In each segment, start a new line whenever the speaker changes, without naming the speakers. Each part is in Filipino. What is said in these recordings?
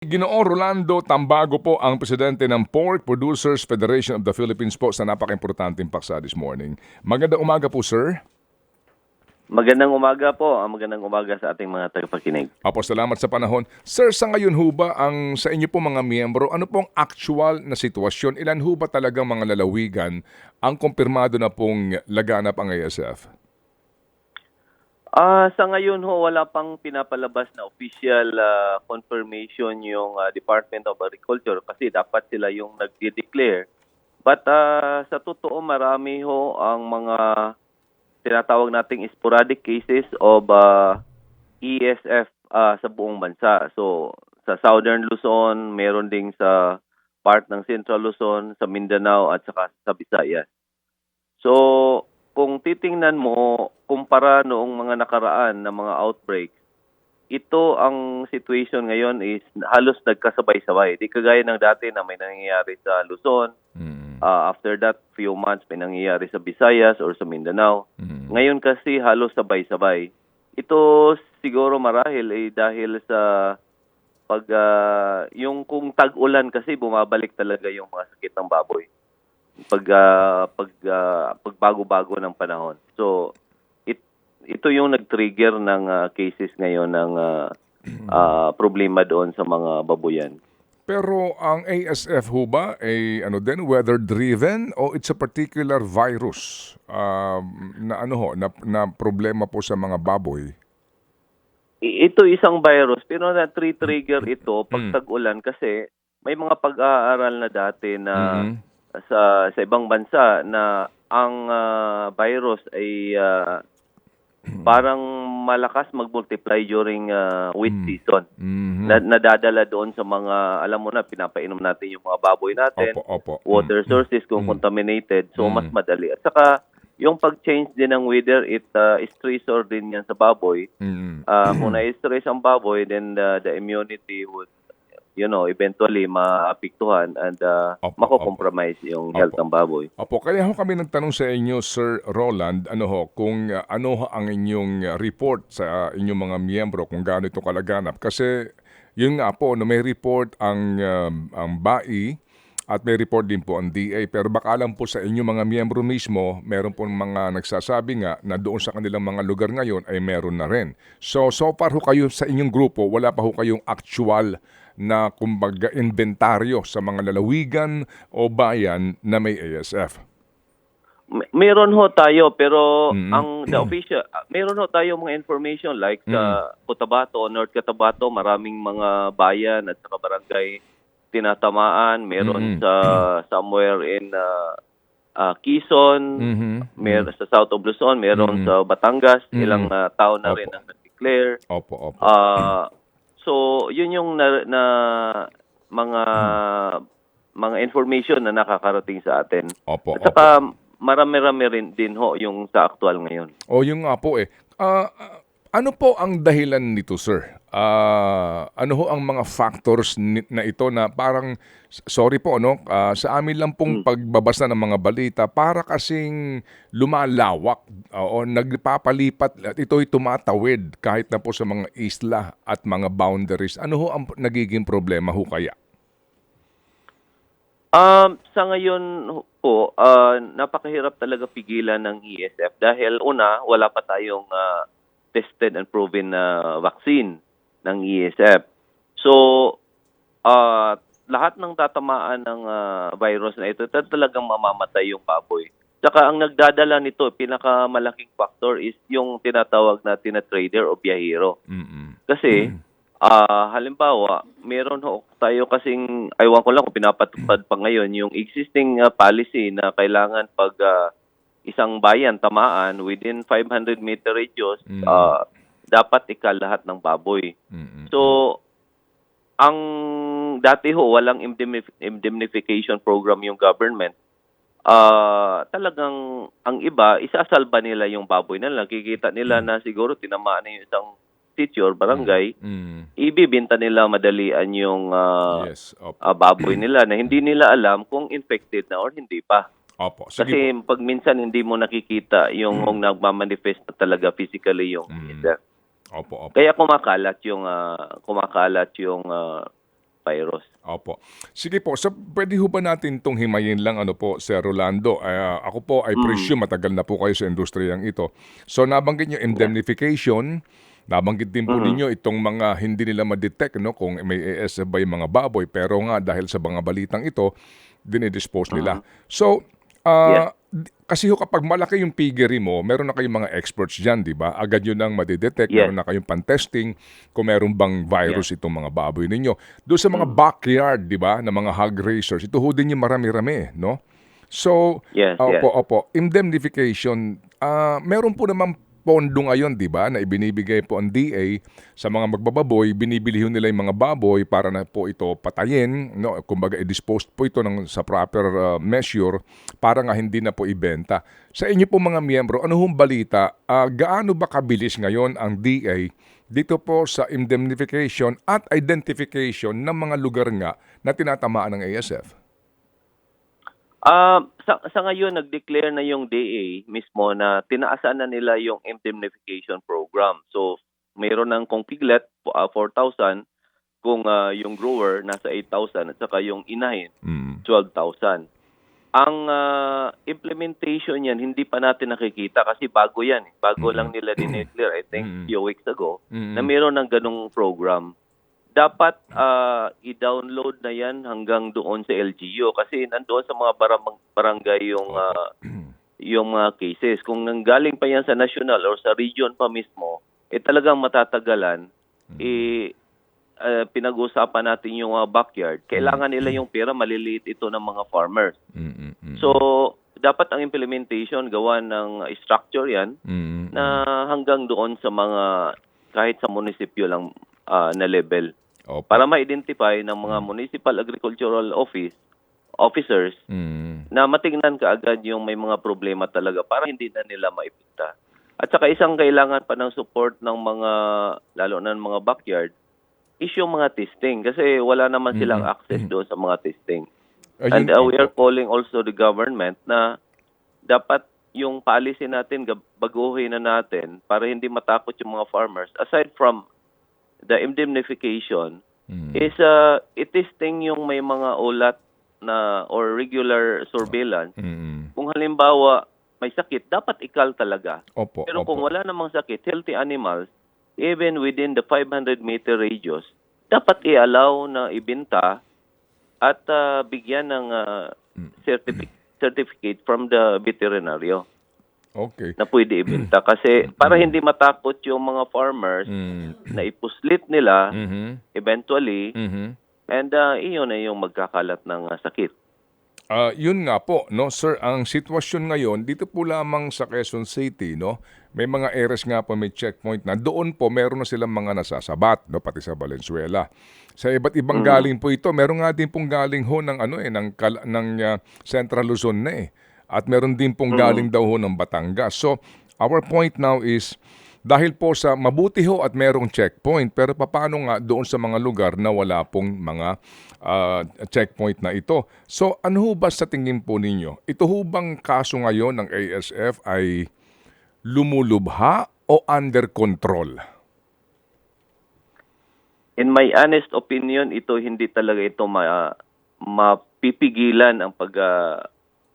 Ginoong Rolando Tambago po ang presidente ng Pork Producers Federation of the Philippines po sa napaka-importanteng paksa this morning. Magandang umaga po, sir.
Magandang umaga po. Ah, Magandang umaga sa ating mga tagapakinig.
Apo, salamat sa panahon. Sir, sa ngayon ho ba ang sa inyo po mga miyembro, ano pong actual na sitwasyon? Ilan ho ba talagang mga lalawigan ang kumpirmado na pong laganap ang ASF?
Ah, sa ngayon ho wala pang pinapalabas na official ah, confirmation yung ah, Department of Agriculture kasi dapat sila yung nagde-declare. But ah, sa totoo marami ho ang mga tinatawag nating sporadic cases of ah, ESF ah, sa buong bansa. So sa Southern Luzon, meron ding sa part ng Central Luzon, sa Mindanao at saka sa Visayas. So, kung titingnan mo, kumpara noong mga nakaraan na mga outbreaks, ito ang situation ngayon is halos nagkasabay-sabay. Di kagaya ng dati na may nangyayari sa Luzon,
Mm.
ah, after that few months may nangyayari sa Visayas or sa Mindanao.
Mm.
Ngayon kasi halos sabay-sabay. Ito siguro marahil ay dahil sa pag ah, yung kung tag-ulan kasi bumabalik talaga yung mga sakit ng baboy. Pag ah, pag ah, pagbago-bago ng panahon. So ito yung nag-trigger ng ah, cases ngayon ng ah, ah, problema doon sa mga baboyan.
Pero ang ASF ho ba ay ano din weather driven o it's a particular virus um, na ano ho na, na problema po sa mga baboy?
Ito isang virus pero na trigger ito pag
Mm.
tag-ulan kasi may mga pag-aaral na dati na
Mhm.
sa sa ibang bansa na ang ah, virus ay ah, parang malakas mag-multiply during ah, wheat
Mm.
season.
Mhm.
Na, nadadala doon sa mga alam mo na pinapainom natin yung mga baboy natin,
Opo, opo.
water
Mm.
sources kung
Mm.
contaminated, so
Mm.
mas madali. At saka yung pag-change din ng weather, it uh, stressor din yan sa baboy.
Mm.
Uh, kung na-stress ang baboy, then the, the immunity would, you know, eventually maapektuhan and uh,
Opo,
mako-compromise yung health
Opo.
ng baboy.
Opo, kaya ho kami nagtanong sa inyo, Sir Roland, ano ho, kung uh, ano ho ang inyong uh, report sa inyong mga miyembro kung gaano ito kalaganap. Kasi yun nga po, no, may report ang, um, ang BAI at may report din po ang DA. Pero baka lang po sa inyong mga miyembro mismo, meron po mga nagsasabi nga na doon sa kanilang mga lugar ngayon ay meron na rin. So, so far ho kayo sa inyong grupo, wala pa ho kayong actual na kumbaga inventaryo sa mga lalawigan o bayan na may ASF.
May- Meron ho tayo pero
Mm.
ang the official ah, meron ho tayo mga information like sa Cotabato, North Cotabato, maraming mga bayan at saka barangay tinatamaan, meron
Mm.
sa somewhere in uh, ah, Quezon,
Mhm.
meron sa South of Luzon, meron
Mm.
sa Batangas,
Mm.
ilang ah, tao na rin
Opo.
ang nag-declare.
Opo, opo.
Ah, so yun yung na, na mga mga information na nakakarating sa atin.
Opo,
At saka marami-rami rin din ho yung sa aktual ngayon.
O yung nga po eh. Ah, ah, ano po ang dahilan nito, sir? Ah, ano ho ang mga factors na ito na parang, sorry po, no? Ah, sa amin lang pong pagbabasa ng mga balita, para kasing lumalawak o nagpapalipat at ito'y tumatawid kahit na po sa mga isla at mga boundaries. Ano ho ang nagiging problema ho kaya?
Um, sa ngayon po, ah, napakahirap talaga pigilan ng ESF dahil una, wala pa tayong ah, tested and proven na vaccine ng ESF. So, ah, lahat ng tatamaan ng ah, virus na ito, tal- talagang mamamatay yung baboy. Saka ang nagdadala nito, pinakamalaking factor is yung tinatawag natin na trader o biyahero. Kasi, ah halimbawa, meron ho tayo kasing, aywan ko lang kung pinapatupad pa ngayon, yung existing ah, policy na kailangan pag ah, isang bayan tamaan within 500 meter radius,
Mm.
ah, dapat ikal lahat ng baboy.
Mm-mm.
So, ang dati ho, walang indemnif- indemnification program yung government. Ah, talagang ang iba, isasalba nila yung baboy nila. Nakikita nila na siguro tinamaan na yung isang city or barangay,
Mm.
ibibenta nila madalian yung ah,
Yes, opo.
ah, baboy nila na hindi nila alam kung infected na or hindi pa.
Opo. Sige
Kasi
po.
pag minsan hindi mo nakikita yung kung nagmamanifest na talaga physically yung
Mm. Opo, opo.
Kaya kumakalat yung ah, kumakalat yung ah, virus.
Opo. Sige po, so pwede ho ba natin itong himayin lang ano po, Sir Rolando? Ah, ako po, I presume matagal na po kayo sa industriyang ito. So nabanggit niyo indemnification, nabanggit din po ninyo itong mga hindi nila ma-detect no, kung may ASF ba yung mga baboy, pero nga dahil sa mga balitang ito, dinidispose nila. So, ah, kasi ho kapag malaki yung piggery mo, meron na kayong mga experts dyan, di ba? Agad yun ang madidetect,
Yes.
meron na kayong pan-testing kung meron bang virus itong mga baboy ninyo. Doon sa mga backyard, di ba, na mga hog raisers, ito ho din yung marami-rami, no? So,
Yes,
opo,
yes.
opo, indemnification, ah meron po naman pondo ngayon, di ba, na ibinibigay po ang DA sa mga magbababoy, binibili nila yung mga baboy para na po ito patayin, no? kumbaga i-dispose po ito ng, sa proper ah, measure para nga hindi na po ibenta. Sa inyo po mga miyembro, ano hong balita, Ah, gaano ba kabilis ngayon ang DA dito po sa indemnification at identification ng mga lugar nga na tinatamaan ng ASF?
Ah, sa, sa ngayon nag-declare na yung DA mismo na tinaasan na nila yung indemnification program. So, mayroon ng kung piglet ah, 4,000, kung ah, yung grower nasa 8,000 at saka yung inahin
Mm.
12,000. Ang ah, implementation yan hindi pa natin nakikita kasi bago yan. eh. Bago lang nila dineclare, I think
Mm.
few weeks ago,
Mm.
na mayroon ng ganong program. Dapat ah, i-download na yan hanggang doon sa LGU kasi nandoon sa mga barang- barangay yung ah, yung mga cases. Kung nanggaling pa yan sa national or sa region pa mismo, eh talagang matatagalan. Eh, ah, pinag-usapan natin yung ah, backyard. Kailangan nila yung pera, maliliit ito ng mga farmers.
Mm, mm, mm.
So, dapat ang implementation gawa ng structure yan
Mm,
na hanggang doon sa mga kahit sa munisipyo lang ah, na level
Opo.
para ma-identify ng mga municipal agricultural office officers
Mm.
na matingnan kaagad yung may mga problema talaga para hindi na nila maipinta. At saka isang kailangan pa ng support ng mga lalo na ng mga backyard is yung mga testing kasi wala naman silang
Mm-mm.
access doon sa mga testing.
Ayun,
And uh, we are calling also the government na dapat yung policy natin baguhin na natin para hindi matakot yung mga farmers. Aside from the indemnification,
Mm.
is uh, itesting yung may mga ulat na or regular surveillance.
Mm.
Kung halimbawa may sakit, dapat ikal talaga.
Opo,
Pero
opo.
kung wala namang sakit, healthy animals, even within the 500 meter radius, dapat i-allow na ibenta at uh, bigyan ng uh, certifi- certificate from the veterinaryo
Okay.
na pwede ibenta. Kasi para hindi matakot yung mga farmers
Mm.
na ipuslit nila
Mhm.
eventually
Mhm.
and uh, iyon na yung magkakalat ng uh, sakit.
Ah, yun nga po, no, sir, ang sitwasyon ngayon dito po lamang sa Quezon City, no, may mga areas nga po may checkpoint na doon po meron na silang mga nasasabat, no, pati sa Valenzuela. Sa iba't ibang galing po ito, meron nga din pong galing ho ng ano eh ng kal- ng ah, Central Luzon na eh. At meron din pong galing daw ho ng Batangas. So, our point now is dahil po sa mabuti ho at merong checkpoint, pero paano nga doon sa mga lugar na wala pong mga ah, checkpoint na ito? So ano ho ba sa tingin po ninyo? Ito ho bang kaso ngayon ng ASF ay lumulubha o under control?
In my honest opinion, ito hindi talaga ito ma, mapipigilan ang pag uh,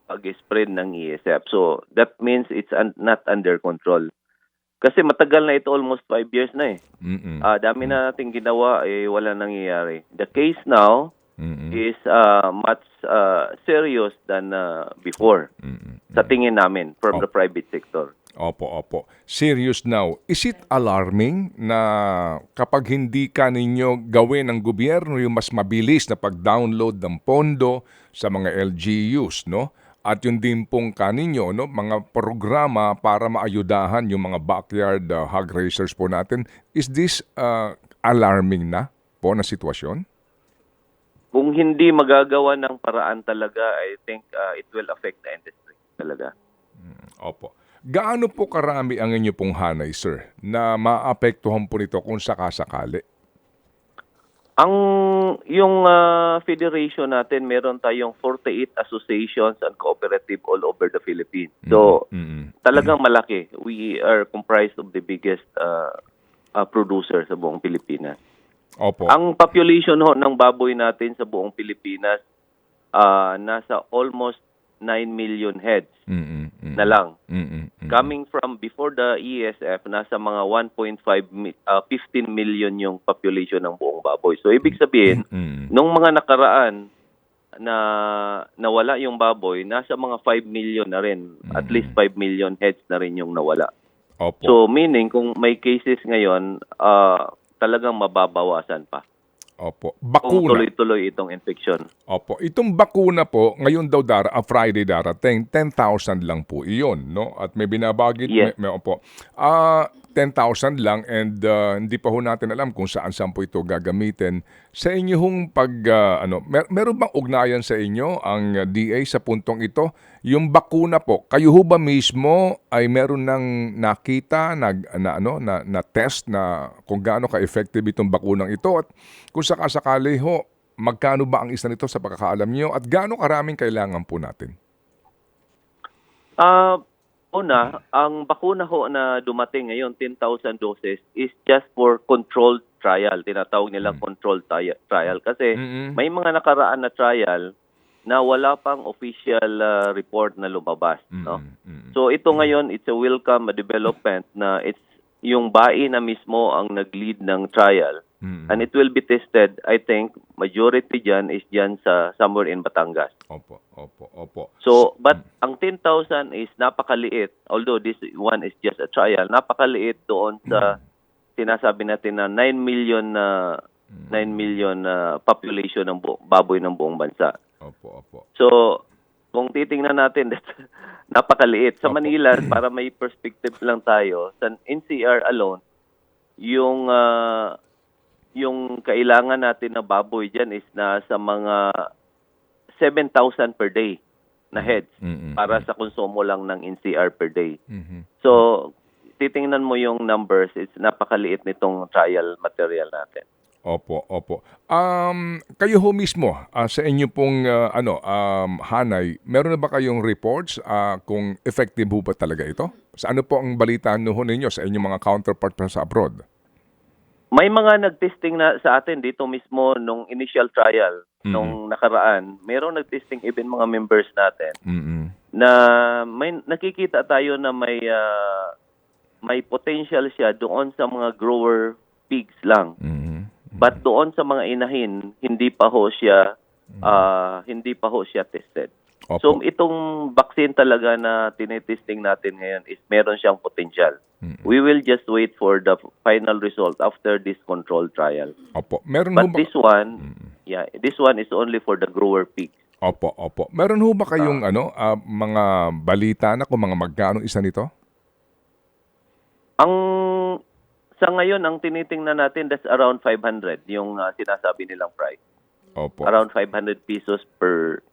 pag-spread ng ESF. So that means it's un- not under control. Kasi matagal na ito, almost five years na eh.
Mm-mm.
Ah, dami na nating ginawa, eh, wala nangyayari. The case now
Mm-mm.
is uh, much uh, serious than uh, before
Mm-mm.
sa tingin namin from the private sector.
Opo, opo. Serious now. Is it alarming na kapag hindi ka ninyo gawin ng gobyerno yung mas mabilis na pag-download ng pondo sa mga LGUs, no? At yun din pong kaninyo, no? Mga programa para maayudahan yung mga backyard uh, hog raisers po natin. Is this uh, alarming na po na sitwasyon?
Kung hindi magagawa ng paraan talaga, I think uh, it will affect the industry talaga.
Opo. Gaano po karami ang inyo pong hanay, sir, na maapektuhan po nito kung sakasakali?
Ang yung ah, federation natin, meron tayong 48 associations and cooperative all over the Philippines. So,
Mm-mm.
talagang malaki. We are comprised of the biggest uh, uh, producer sa buong Pilipinas.
Opo.
Ang population ho ng baboy natin sa buong Pilipinas ah, nasa almost 9 million heads
Mm, mm,
na lang.
mm, mm, mm.
Coming from before the ESF, nasa mga 1.5 mi- ah, 15 million yung population ng buong baboy. So ibig sabihin,
Mm,
nung mga nakaraan na nawala yung baboy, nasa mga 5 million na rin. At least 5 million heads na rin yung nawala.
Opo.
So meaning kung may cases ngayon, ah, talagang mababawasan pa.
Opo.
Kung
Bakuna.
tuloy-tuloy itong infection.
Opo. Itong bakuna po, ngayon daw dara, ah, Friday darating, 10,000 lang po iyon, no? At may binabagit,
Yes.
may, may, opo. Ah, 10,000 lang and ah, hindi pa ho natin alam kung saan saan po ito gagamitin. Sa inyo hong pag, ah, ano, mer- meron bang ugnayan sa inyo ang ah, DA sa puntong ito? Yung bakuna po, kayo ho ba mismo ay meron ng nakita, nag, na, ano, na, na test na kung gaano ka-effective itong bakunang ito? At kung sakasakali ho, magkano ba ang isa nito sa pagkakaalam nyo at gaano karaming kailangan po natin?
Ah, una, ang bakuna ho na dumating ngayon, 10,000 doses, is just for controlled trial. Tinatawag nila controlled tri- trial. Kasi
Mm-mm.
may mga nakaraan na trial na wala pang official ah, report na lumabas. No?
Mm, mm,
So ito ngayon, it's a welcome development na it's yung bae na mismo ang nag-lead ng trial.
Mm.
And it will be tested, I think, majority dyan is dyan sa somewhere in Batangas.
Opo, opo, opo.
So, but ang 10,000 is napakaliit. Although this one is just a trial, napakaliit doon sa sinasabi natin na 9 million na 9 million na population ng bu- baboy ng buong bansa.
Opo, opo.
So, kung titingnan natin, napakaliit. Sa
Opo.
Manila, para may perspective lang tayo, sa NCR alone, yung ah, yung kailangan natin na baboy dyan is nasa mga 7,000 per day na heads
Mm-mm.
para sa konsumo lang ng NCR per day.
Mhm.
So, titingnan mo yung numbers, it's napakaliit nitong trial material natin.
Opo, opo. Um, kayo ho mismo, ah, sa inyo pong ah, ano, um, hanay, meron na ba kayong reports ah, kung effective ho ba talaga ito? Sa ano po ang balita no ho ninyo sa inyong mga counterpart pa sa abroad?
May mga nag-testing na sa atin dito mismo nung initial trial nung nakaraan. Merong nag-testing even mga members natin
Mm-mm.
na may nakikita tayo na may ah, may potential siya doon sa mga grower pigs lang.
Mhm.
But doon sa mga inahin, hindi pa ho siya ah, hindi pa ho siya tested.
Opo.
So itong vaccine talaga na tinetesting natin ngayon is meron siyang potential.
Mm.
We will just wait for the final result after this controlled trial.
Opo. Meron
But
ba
this one, yeah, this one is only for the grower pigs.
Opo, opo. Meron ho ba kayong ano, ah, mga balita na kung mga magkano isa nito?
Ang sa ngayon ang tinitingnan natin that's around 500 yung ah, sinasabi nilang price.
Opo.
Around 500 pesos per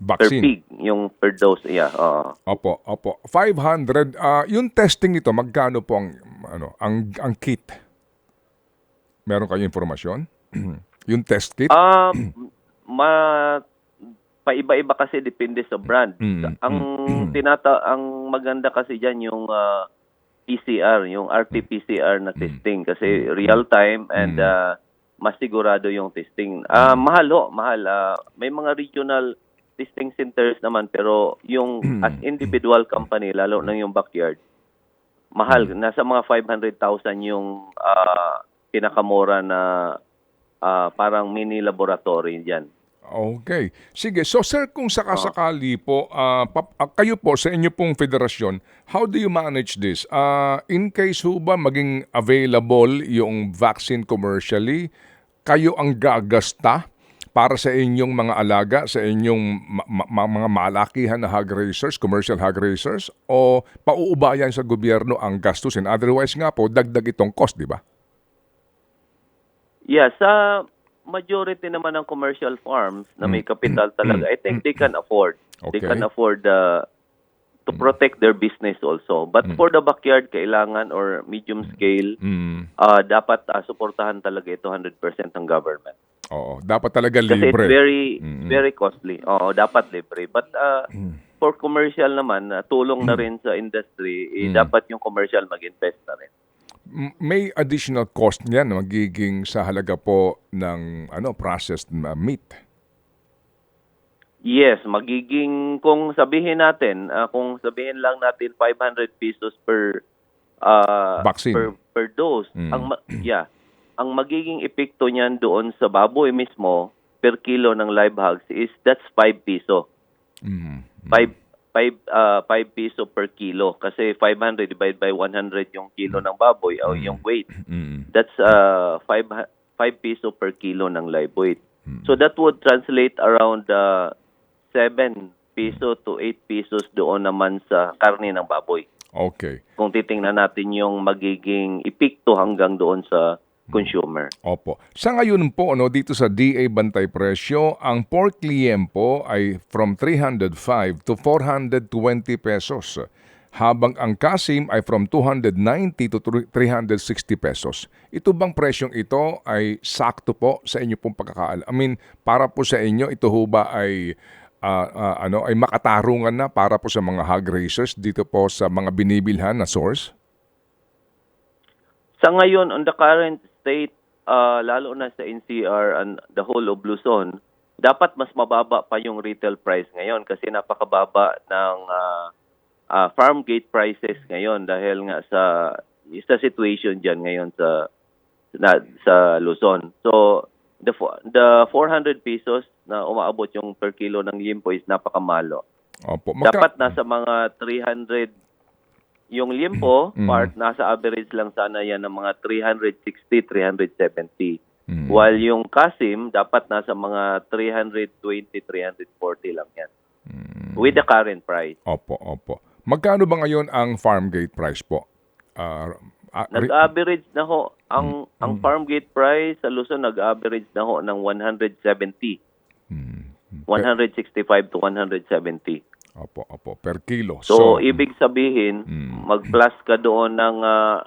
per
Vaccine.
pig yung per dose. Yeah, oo.
Opo, opo. 500 ah yung testing nito magkano po ang ano, ang ang kit? Meron kayong informasyon? yung test kit?
Um, ma paiba-iba kasi depende sa brand.
Mm,
Ang tinata ang maganda kasi diyan yung ah, PCR, yung RT-PCR na testing kasi real time and ah, mas sigurado yung testing. Ah, mahal ho, mahal. Ah, may mga regional testing centers naman pero yung as individual company lalo na yung backyard mahal nasa mga 500,000 yung ah, pinakamura na ah, parang mini laboratory diyan.
Okay. Sige. So sir, kung sakasakali po, ah, pap- ah, kayo po sa inyo pong federasyon, how do you manage this? Ah, in case ho ba maging available yung vaccine commercially, kayo ang gagasta para sa inyong mga alaga, sa inyong ma- ma- mga malakihan na hog raisers, commercial hog raisers, o pauubayan sa gobyerno ang gastusin? Otherwise nga po, dagdag itong cost, di ba?
Yeah, sa majority naman ng commercial farms na may capital talaga, I think they can afford. They
Okay.
can afford uh, to protect their business also. But for the backyard, kailangan or medium scale,
Mm.
uh, dapat uh, suportahan talaga ito 100% ng government.
Oo. Dapat talaga
Kasi
libre.
it's very very costly. Oo, dapat libre. But uh, for commercial naman, uh, tulong na rin sa industry, eh, dapat yung commercial mag-invest na rin.
may additional cost niyan magiging sa halaga po ng ano processed uh, meat.
Yes, magiging kung sabihin natin, ah, kung sabihin lang natin 500 pesos per ah,
Vaccine.
per per dose.
Mm.
Ang yeah. Ang magiging epekto niyan doon sa baboy mismo per kilo ng live hogs is that's 5 piso.
Mm.
5 5 uh, 5 piso per kilo kasi 500 divided by 100 yung kilo ng baboy o yung weight.
Mm.
That's uh 5 5 piso per kilo ng live weight.
Mm.
So that would translate around uh, 7 piso to 8 pesos doon naman sa karne ng baboy.
Okay.
Kung titingnan natin yung magiging epekto hanggang doon sa consumer.
Opo. Sa ngayon po, no, dito sa DA Bantay Presyo, ang pork liem po ay from 305 to 420 pesos. Habang ang kasim ay from 290 to 360 pesos. Ito bang presyong ito ay sakto po sa inyo pong pagkakaal? I mean, para po sa inyo, ito ho ba ay ah, ah, ano ay makatarungan na para po sa mga hog raisers dito po sa mga binibilhan na source?
Sa ngayon, on the current state, uh, lalo na sa NCR and the whole of Luzon, dapat mas mababa pa yung retail price ngayon kasi napakababa ng uh, uh, farm gate prices ngayon dahil nga sa sa situation diyan ngayon sa na, sa Luzon. So the the 400 pesos na umaabot yung per kilo ng limpo is napakamalo.
Opo. Magka-
Dapat nasa mga 300 yung limpo
Mhm.
part nasa average lang sana yan ng mga 360 370
Mm.
while yung kasim dapat nasa mga 320 340 lang yan
Mm.
with the current price
Opo, opo. Magkano ba ngayon ang farm gate price po? Ah, ri-
nag-average na ho ang ang farm gate price sa Luzon nag-average na ho ng 170
Mm.
165 to 170
Opo, opo. Per kilo.
So, ibig sabihin,
Mm.
mag-plus ka doon ng ah,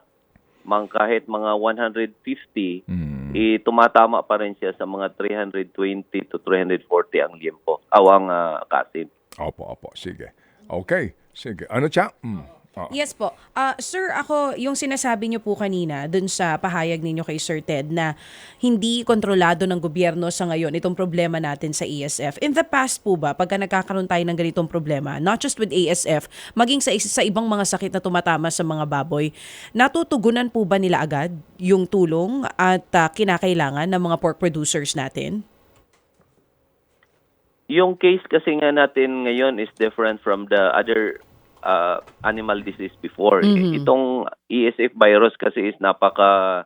mang kahit mga 150,
Mm.
eh, tumatama pa rin siya sa mga 320 to 340 ang liempo. Awang uh, kasim.
Opo, opo. Sige. Okay. Sige. Ano siya? Mm. Ah,
Yes po. Ah, sir, ako, yung sinasabi niyo po kanina dun sa pahayag ninyo kay Sir Ted na hindi kontrolado ng gobyerno sa ngayon itong problema natin sa ESF. In the past po ba, pagka nagkakaroon tayo ng ganitong problema, not just with ASF, maging sa, sa ibang mga sakit na tumatama sa mga baboy, natutugunan po ba nila agad yung tulong at ah, kinakailangan ng mga pork producers natin?
Yung case kasi nga natin ngayon is different from the other uh, animal disease before. Itong ESF virus kasi is napaka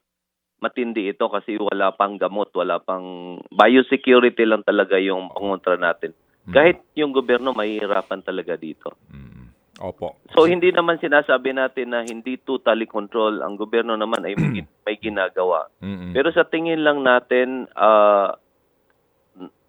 matindi ito kasi wala pang gamot, wala pang biosecurity lang talaga yung pangontra natin. Kahit yung gobyerno mahihirapan talaga dito.
mm. Opo.
So hindi naman sinasabi natin na hindi totally control ang gobyerno naman ay may, may ginagawa.
Mm-mm.
Pero sa tingin lang natin uh,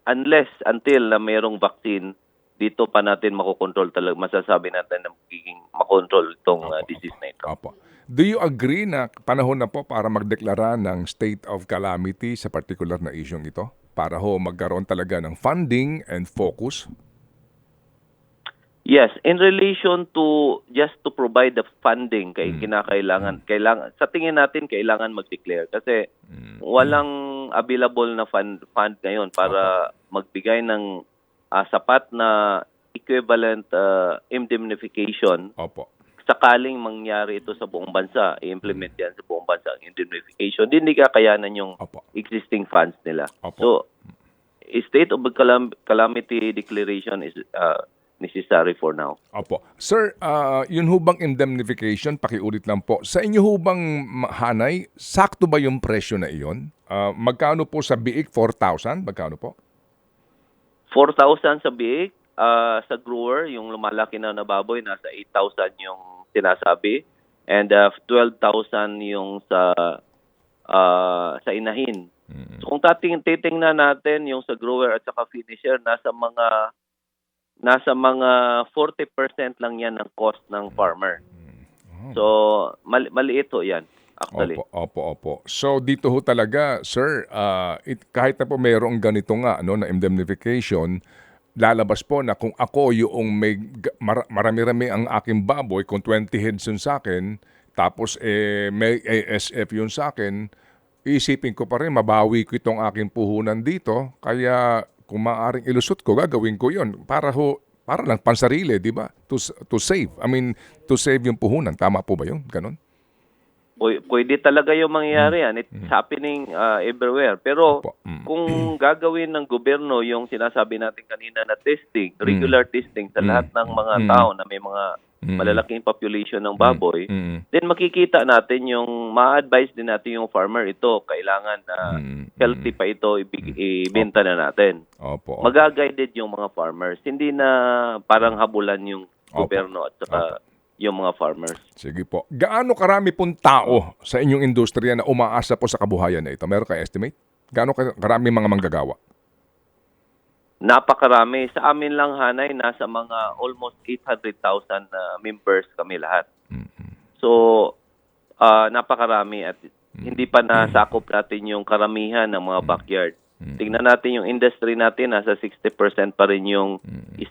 unless until na mayroong vaccine dito pa natin makokontrol talaga masasabi natin na magiging makontrol itong uh, disease na ito.
Opo. Do you agree na panahon na po para magdeklara ng state of calamity sa particular na isyong ito? Para ho magkaroon talaga ng funding and focus?
Yes, in relation to just to provide the funding kay
Mm.
kinakailangan kailangan sa tingin natin kailangan mag-declare kasi
Mm.
walang available na fund fund ngayon para magbigay ng ah, sapat na equivalent ah, indemnification
Opo.
sakaling mangyari ito sa buong bansa, i-implement yan sa buong bansa ang indemnification, hindi kakayanan yung
Opo.
existing funds nila.
Opo.
So, a state of calam- calamity declaration is uh, necessary for now.
Opo. Sir, ah, yun ho bang indemnification, pakiulit lang po, sa inyo ho bang ma- hanay, sakto ba yung presyo na iyon? Ah, magkano po sa biik? 4,000? Magkano po?
4,000 sa biik, ah, sa grower, yung lumalaki na na baboy, nasa 8,000 yung sinasabi, and uh, 12,000 yung sa ah, sa inahin.
Mm.
So kung tating titingnan natin yung sa grower at saka finisher nasa mga nasa mga 40% lang yan ng cost ng farmer. So mali- maliit ho 'yan actually.
Opo, opo, opo. So dito ho talaga, sir, ah, it, kahit na po mayroong ganito nga no, na indemnification, lalabas po na kung ako yung may mar- marami-rami ang aking baboy, kung 20 heads yun sa akin, tapos eh, may ASF yun sa akin, isipin ko pa rin, mabawi ko itong aking puhunan dito, kaya kung maaaring ilusot ko, gagawin ko yun para ho, para lang pansarili, di ba? To, to save. I mean, to save yung puhunan. Tama po ba yun? Ganon?
Pw- Pwede talaga yung mangyayari yan. It's happening uh, everywhere. Pero.
Mm.
kung gagawin ng gobyerno yung sinasabi natin kanina na testing, regular testing sa lahat ng mga
Mm.
tao na may mga
Mm.
malalaking population ng baboy,
Mm.
then makikita natin yung ma-advise din natin yung farmer ito. Kailangan na
Mm.
healthy pa ito, ibenta na natin.
Opo.
Mag-guided yung mga farmers. Hindi na parang habulan yung gobyerno at saka yung mga farmers.
Sige po. Gaano karami pong tao sa inyong industriya na umaasa po sa kabuhayan na ito? Meron kayo estimate? Gaano ka- karami mga manggagawa?
Napakarami. Sa amin lang, Hanay, nasa mga almost 800,000 na members kami lahat. So, ah, napakarami at hindi pa nasakop natin yung karamihan ng mga backyard. Tingnan natin yung industry natin, nasa 60% pa rin yung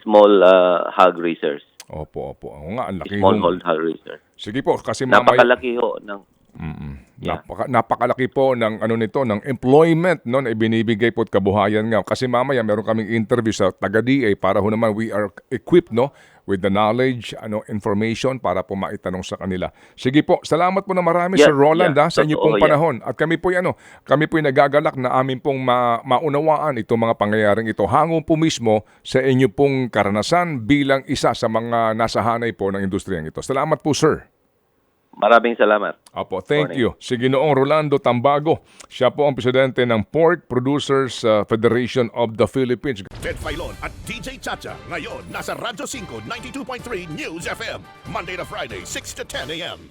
small ah, hog raisers.
Opo, opo. Oo nga, ang laki
Small hold hog raisers.
Sige po, kasi mamaya...
Napakalaki ho ng
Mm-mm.
Yeah.
Napaka, napakalaki po ng ano nito ng employment no na ibinibigay po at kabuhayan nga kasi mamaya meron kaming interview sa taga DA para ho naman we are equipped no with the knowledge ano information para po maitanong sa kanila. Sige po, salamat po na marami
Yeah,
Sir Roland
yeah.
ha, sa inyo pong
yeah.
panahon. At kami po ano, kami po nagagalak na amin pong ma- maunawaan itong mga pangyayaring ito. Hango po mismo sa inyo pong karanasan bilang isa sa mga nasa hanay po ng industriyang ito. Salamat po sir.
Maraming salamat.
Apo, thank
Morning.
you. Si Ginoong Rolando Tambago, siya po ang presidente ng Pork Producers uh, Federation of the Philippines.
Ted Filon at DJ Chacha. Ngayon, nasa Radyo 5, 92.3 News FM. Monday to Friday, 6 to 10 a.m.